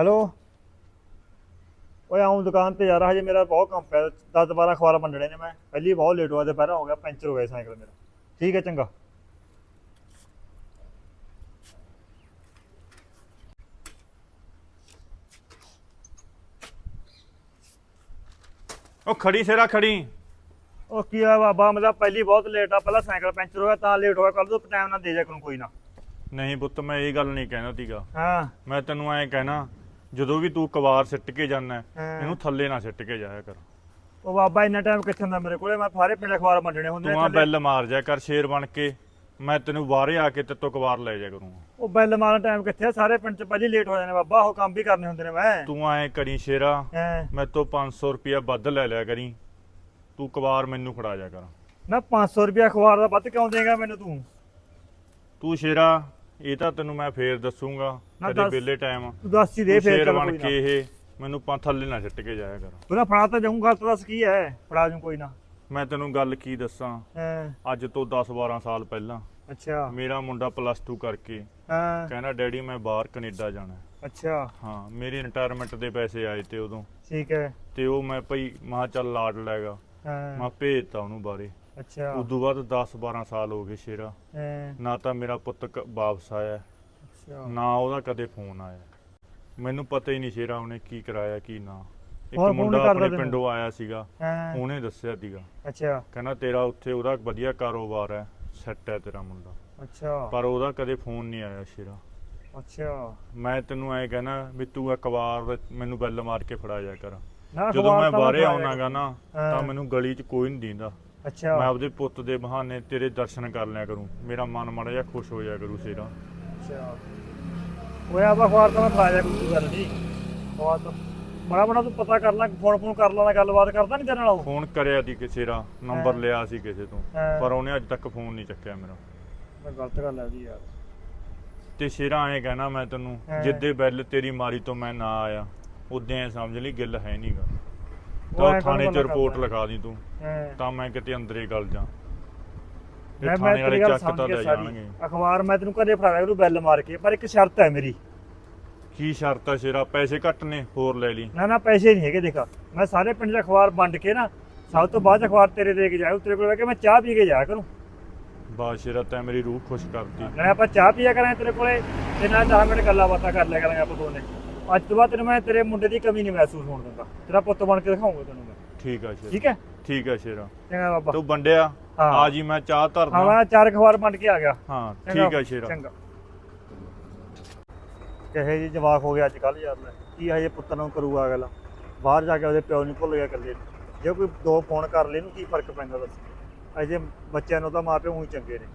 Hello? ਓਏ ਆਉਂ ਦੁਕਾਨ ਤੇ ਯਾਰ ਹਜੇ ਮੇਰਾ ਬਹੁਤ ਕੰਮ ਪਿਆ 10 12 ਅਖਬਾਰਾਂ ਵੰਡਣੇ ਨੇ ਮੈਂ। ਪਹਿਲੀ ਬਹੁਤ ਲੇਟ ਹੋਇਆ ਦੁਪਹਿਰਾ ਹੋ ਗਿਆ ਪੈਂਚਰ ਹੋ ਗਿਆ ਸਾਈਕਲ ਮੇਰਾ। ਠੀਕ ਹੈ ਚੰਗਾ। ਉਹ ਖੜੀ ਸੇਰਾ ਖੜੀ। ਉਹ ਕੀ ਆ ਬਾਬਾ ਮਤਲਬ ਪਹਿਲੀ ਬਹੁਤ ਲੇਟ ਆ ਪਹਿਲਾਂ ਸਾਈਕਲ ਪੈਂਚਰ ਹੋਇਆ ਤਾਂ ਲੇਟ ਹੋਇਆ ਕੱਲ ਤੋਂ ਟਾਈਮ ਨਾਲ ਦੇ ਜਾ ਕੋਈ ਨਾ। ਨਹੀਂ ਪੁੱਤ ਮੈਂ ਇਹ ਗੱਲ ਨਹੀਂ ਕਹਿਣਾ ਤੀਗਾ। ਹਾਂ। ਮੈਂ ਤੈਨੂੰ ਐਂ ਕਹਿਣਾ ਜਦੋਂ ਵੀ ਤੂੰ ਕਵਾਰ ਸਿੱਟ ਕੇ ਜਾਣਾ। ਇਹਨੂੰ ਥੱਲੇ ਨਾ ਸਿੱਟ ਕੇ ਜਾਇਆ ਕਰ। ਉਹ ਬਾਬਾ ਇੰਨਾ ਟਾਈਮ ਕਿੱਥੇ ਹੁੰਦਾ ਮੇਰੇ ਕੋਲੇ? ਮੈਂ ਸਾਰੇ ਪਿੰਡ ਅਖਬਾਰ ਵੰਡਣੇ ਹੁੰਦੇ ਤੂੰ ਆ। ਬੈਲ ਮਾਰ ਜਾ ਕਰ ਸ਼ੇਰ ਬਣ ਕੇ। ਮੈਂ ਤੈਨੂੰ ਬਾਹਰੇ ਆ ਕੇ ਤੇਤੋਂ ਕਵਾਰ ਲੈ ਜਾ ਕਰੂੰਗਾ। ਉਹ ਬੈਲ ਮਾਰਨ ਟਾਈਮ ਕਿੱਥੇ ਆ? ਸਾਰੇ ਪਿੰਡ ਚ ਪਹਿਲੀ ਲੇਟ ਹੋ ਜਾਂਦੇ ਬਾਬਾ ਉਹ ਕੰਮ ਵੀ ਕਰਨੇ ਹੁੰਦੇ ਨੇ ਮੈਂ। ਤੂੰ ਐਂ ਕਰੀ ਸ਼ੇਰਾ। ਮੈਂ ਤੋਂ 500 ਰੁਪਇਆ ਵੱਧ ਲੈ ਲਿਆ ਕਰੀ। ਤੂੰ ਕਵਾਰ ਮੈਨੂੰ ਫੜਾ ਜਾ ਕਰ। ਨਾ 500 ਰੁਪਏ ਅਖਬਾਰ ਦਾ ਵੱਧ ਕਿਉਂ ਦੇਗਾ ਮੈਨੂੰ ਤੂੰ? ਤੂੰ ਸ਼ੇਰਾ ਇਹ ਤਾਂ ਤੈਨੂੰ ਮੈਂ ਫੇਰ ਦੱਸੂਗਾ ਨਾ ਕਦੇ ਦੱਸ। ਟਾਈਮ ਤੂੰ ਦੱਸ ਹੀ ਦੇ ਫੇਰ ਸ਼ੇਰ ਚੱਲ ਬਣ ਕੋਈ ਨਾ। ਕੇ ਇਹ ਮੈਨੂੰ ਪਾ ਥੱਲੇ ਨਾ ਸਿੱਟ ਕੇ ਜਾਇਆ ਕਰ। ਨਾ ਫੜਾ ਤਾਂ ਜਾਊਂ ਗੱਲ ਤਾਂ ਦੱਸ ਕੀ ਹੈ ਫੜਾ ਜੂ ਕੋਈ ਨਾ। ਮੈਂ ਤੈਨੂੰ ਗੱਲ ਕੀ ਦੱਸਾਂ? ਹਾਂ। ਅੱਜ ਤੋਂ 10 12 ਸਾਲ ਪਹਿਲਾਂ ਅੱਛਾ। ਮੇਰਾ ਮੁੰਡਾ ਪਲੱਸ 2 ਕਰਕੇ ਹਾਂ। ਕਹਿੰਦਾ ਡੈਡੀ ਮੈਂ ਬਾਹਰ ਕੈਨੇਡਾ ਜਾਣਾ ਹੈ। ਅੱਛਾ। ਹਾਂ ਮੇਰੀ ਰਿਟਾਇਰਮੈਂਟ ਦੇ ਪੈਸੇ ਆਏ ਤੇ ਉਦੋਂ। ਠੀਕ ਹੈ। ਤੇ ਉਹ ਮੈਂ ਭਈ ਮਹਾ ਚੱਲ ਲਾਡ ਲੈਗਾ ਹਾਂ। ਮੈਂ ਭੇਜਤਾ ਉਹਨੂੰ ਬਾਰੇ ਅੱਛਾ। ਉਦੋਂ ਬਾਅਦ 10 12 ਸਾਲ ਹੋ ਗਏ ਸ਼ੇਰਾ। ਹਾਂ, ਨਾ ਤਾਂ ਮੇਰਾ ਪੁੱਤ ਕ- ਵਾਪਸ ਆਇਆ। ਅੱਛਾ। ਨਾ ਉਹਦਾ ਕਦੇ ਫੋਨ ਆਇਆ। ਮੈਨੂੰ ਪਤਾ ਹੀ ਨਹੀਂ ਸ਼ੇਰਾ ਉਹਨੇ ਕੀ ਕਰਾਇਆ ਕੀ ਨਾ। ਇੱਕ ਹੋਰ phone ਮੁੰਡਾ ਕਰਦਾ ਆਪਣੇ ਤੈਨੂੰ? ਪਿੰਡੋਂ ਆਇਆ ਸੀਗਾ। ਹਾਂ ਉਹਨੇ ਦੱਸਿਆ ਸੀਗਾ। ਅੱਛਾ। ਕਹਿੰਦਾ ਤੇਰਾ ਉੱਥੇ ਉਹਦਾ ਵਧੀਆ ਕਾਰੋਬਾਰ ਹੈ ਸੈੱਟ ਹੈ ਤੇਰਾ ਮੁੰਡਾ। ਅੱਛਾ। ਪਰ ਉਹਦਾ ਕਦੇ ਫੋਨ ਨਹੀਂ ਆਇਆ ਸ਼ੇਰਾ। ਅੱਛਾ। ਮੈਂ ਤੈਨੂੰ ਐ ਕਹਿਣਾ ਵੀ ਤੂੰ ਇੱਕ ਵਾਰ ਮੈਨੂੰ ਬੈਲ ਮਾਰ ਕੇ ਫੜਾ ਜਾ ਕਰ। ਨਾ ਜਦੋਂ ਅਖਬਾਰ ਮੈਂ ਤਾਂ ਬਾਹਰੇ ਫੜਾ ਆਉਣਾਗਾ ਨਾ ਹਾਂ। ਤਾਂ ਮੈਨੂੰ ਗਲੀ 'ਚ ਕੋਈ ਨਹੀਂ ਦਿੰਦਾ। ਅੱਛਾ। ਮੈਂ ਆਪਦੇ ਪੁੱਤ ਦੇ ਬਹਾਨੇ ਤੇਰੇ ਦਰਸ਼ਨ ਕਰ ਲਿਆ ਕਰੂੰ। ਮੇਰਾ ਮਨ ਮਾੜਾ ਜਿਹਾ ਖੁਸ਼ ਹੋ ਜਾਇਆ ਕਰੂ ਸੇਰਾ। ਅੱਛਾ। ਓਏ ਆਪ ਅਖਬਾਰ ਤਾਂ ਮੈਂ ਫੜਾ ਜਾ ਕੋਈ ਗੱਲ ਨਹੀਂ। ਅਖਬਾਰ ਤਾਂ ਬੜਾ ਬੜਾ ਤੂੰ ਪਤਾ ਕਰ ਲੈ ਫੋਨ ਫੋਨ ਕਰ ਲੈਣਾ ਗੱਲਬਾਤ ਕਰਦਾ ਨਹੀਂ ਤੇਰੇ ਨਾਲ? ਉਹ ਫੋਨ ਕਰਿਆ ਦੀ ਕਿਸੇ ਦਾ ਨੰਬਰ। ਲਿਆ ਸੀ ਕਿਸੇ ਤੋਂ ਹਾਂ। ਪਰ ਉਹਨੇ ਅੱਜ ਤੱਕ ਫੋਨ ਨਹੀਂ ਚੱਕਿਆ ਮੇਰਾ। ਮੈਂ ਗਲਤ ਗੱਲ ਹੈ ਜੀ ਯਾਰ। ਤੇ ਸ਼ੇਰਾ ਐਂ ਕਹਿਣਾ ਮੈਂ ਤੈਨੂੰ ਹਾਂ। ਜਿੱਦੇ ਬੈਲ ਤੇਰੀ ਮਾਰੀ ਤੋਂ ਮੈਂ ਨਾ ਆਇਆ ਉਦੋਂ ਐ ਸਮਝ ਲਈ ਗਿੱਲ ਹੈ ਨਹੀਂਗਾ ਉਹ ਐਂ ਤਾਂ ਥਾਣੇ 'ਚ ਰਿਪੋਰਟ ਕਰਦਾ? ਲਿਖਾ ਦੀ ਤੂੰ। ਹਾਂ। ਤਾਂ ਮੈਂ ਕਿਤੇ ਅੰਦਰੇ ਗਲ ਜਾ। ਤੇ ਮੈਂ ਮੈਂ ਥਾਣੇ ਵਾਲੇ ਤੇਰੀ ਗੱਲ ਚੱਕ ਸਮਝ ਤਾਂ ਗਿਆ ਲੈ ਸਾਰੀ। ਜਾਣਗੇ। ਅਖਬਾਰ ਮੈਂ ਤੈਨੂੰ ਕਦੇ ਫੜਾ ਕਰੂ ਬੈਲ ਮਾਰ ਕੇ। ਪਰ ਇੱਕ ਸ਼ਰਤ ਹੈ ਮੇਰੀ। ਕੀ ਸ਼ਰਤ ਆ ਸ਼ੇਰਾ? ਪੈਸੇ ਘੱਟ ਨੇ ਹੋਰ ਲੈ ਲਈ। ਨਾ ਨਾ ਪੈਸੇ ਨਹੀਂ ਹੈਗੇ ਦੇਖਾ। ਮੈਂ ਸਾਰੇ ਪਿੰਡ ਦਾ ਅਖਬਾਰ ਵੰਡ ਕੇ ਨਾ ਸਭ ਤੋਂ ਬਾਅਦ ਅਖਬਾਰ ਤੇਰੇ ਦੇ ਕੇ ਜਾਊ ਤੇਰੇ ਕੋਲ ਆ ਕੇ ਮੈਂ ਚਾਹ ਪੀ ਕੇ ਜਾਇਆ ਕਰੂੰ। ਬਾ ਸ਼ੇਰਾ ਤੈਂ ਮੇਰੀ ਰੂਹ ਖੁਸ਼ ਕਰਤੀ। ਨਾਲੇ ਆਪਾਂ ਚਾਹ ਪੀਆ ਕਰਾਂਗੇ ਤੇਰੇ ਕੋਲੇ ਤੇ ਨਾਲ 10 ਮਿੰਟ ਗੱਲਾਂ ਬਾਤਾਂ ਕਰ ਲਿਆ ਕਰਾਂਗੇ ਆਪਾਂ ਦੋਨੇ। ਅੱਜ ਤੋਂ ਬਾਅਦ ਤੈਨੂੰ ਮੈਂ ਤੇਰੇ ਮੁੰਡੇ ਦੀ ਕਮੀ ਨਹੀਂ ਮਹਿਸੂਸ ਹੋਣ ਦਿੰਦਾ। ਤੇਰਾ ਪੁੱਤ ਬਣ ਕੇ ਦਿਖਾਉਂਗਾ ਤੈਨੂੰ ਮੈਂ। ਠੀਕ ਆ ਸ਼ੇਰਾ। ਠੀਕ ਹੈ? ਠੀਕ ਆ ਸ਼ੇਰਾ। ਚੰਗਾ ਬਾਬਾ। ਤੂੰ ਵੰਡਿਆ? ਹਾਂ। ਆ ਜੀ ਮੈਂ ਚਾਹ ਹਾਂ ਧਰਦਾ ਮੈਂ ਚਾਰ ਅਖਬਾਰ ਵੰਡ ਕੇ ਆ ਗਿਆ। ਹਾਂ ਠੀਕ ਆ ਸ਼ੇਰਾ। ਚੰਗਾ। ਕਹੇ ਜੀ ਜਵਾਕ ਹੋ ਗਿਆ ਅੱਜ ਕੱਲ ਯਾਰ ਲੈ ਕੀ ਹਜੇ ਪੁੱਤ ਨੂੰ ਕਰੂਗਾ ਅਗਲਾ? ਬਾਹਰ ਜਾ ਕੇ ਉਹਦੇ ਪਿਓ ਨੂੰ ਭੁੱਲ ਗਿਆ ਇਕੱਲੇ ਨੂੰ। ਜੇ ਕੋਈ ਦੋ ਫੋਨ ਕਰ ਲੈ ਨੂੰ ਕੀ ਫ਼ਰਕ ਪੈਂਦਾ ਦੱਸ? ਅਜੇ ਬੱਚਿਆਂ ਨੂੰ ਤਾਂ ਮਾਪੇ ਉਹੀ ਚੰਗੇ ਨੇ।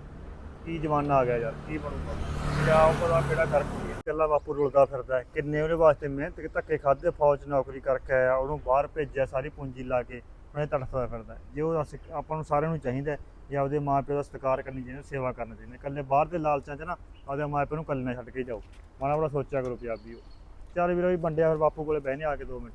ਕੀ ਜਮਾਨਾ ਆ ਗਿਆ ਯਾਰ, ਕੀ ਬਣੂਗਾ? ਪੰਜਾਬ ਉਹਦਾ ਕਿਹੜਾ ਕਰ ਕੋਈ ਇਕੱਲਾ ਬਾਪੂ ਰੁਲਦਾ ਫਿਰਦਾ ਹੈ। ਕਿੰਨੇ ਉਹਦੇ ਵਾਸਤੇ ਮਿਹਨਤ ਕੇ ਧੱਕੇ ਖਾਦੇ ਫੌਜ 'ਚ ਨੌਕਰੀ ਕਰਕੇ ਆਇਆ, ਉਹਨੂੰ ਬਾਹਰ ਭੇਜਿਆ, ਸਾਰੀ ਪੂੰਜੀ ਲਾ ਕੇ ਉਹਨੇ ਤੜਫਦਾ ਫਿਰਦਾ ਜੇ ਉਹ ਅਸੀਂ- ਆਪਾਂ ਨੂੰ ਸਾਰਿਆਂ ਨੂੰ ਚਾਹੀਦਾ ਜੇ ਆਪਦੇ ਮਾਪਿਓ ਦਾ ਸਤਿਕਾਰ ਕਰਨੀ ਚਾਹੀਦੀ, ਸੇਵਾ ਕਰਨੀ ਚਾਹੀਦੀ ਇਕੱਲੇ ਬਾਹਰ ਦੇ ਲਾਲਚਾਂ 'ਚ ਨਾ ਆਪਦੇ ਮਾਪਿਓ ਨੂੰ ਇਕੱਲੇ ਨਾ ਛੱਡ ਕੇ ਜਾਓ। ਮਾੜਾ ਬੜਾ ਸੋਚਿਆ ਕਰੋ ਪੰਜਾਬੀਓ ਚੱਲ ਵੀਰੋ ਵੀ ਬੰਡਿਆ ਫਿਰ ਬਾਪੂ ਕੋਲੇ ਬਹਿਨੇ ਆ ਕੇ 2 ਮਿੰਟ।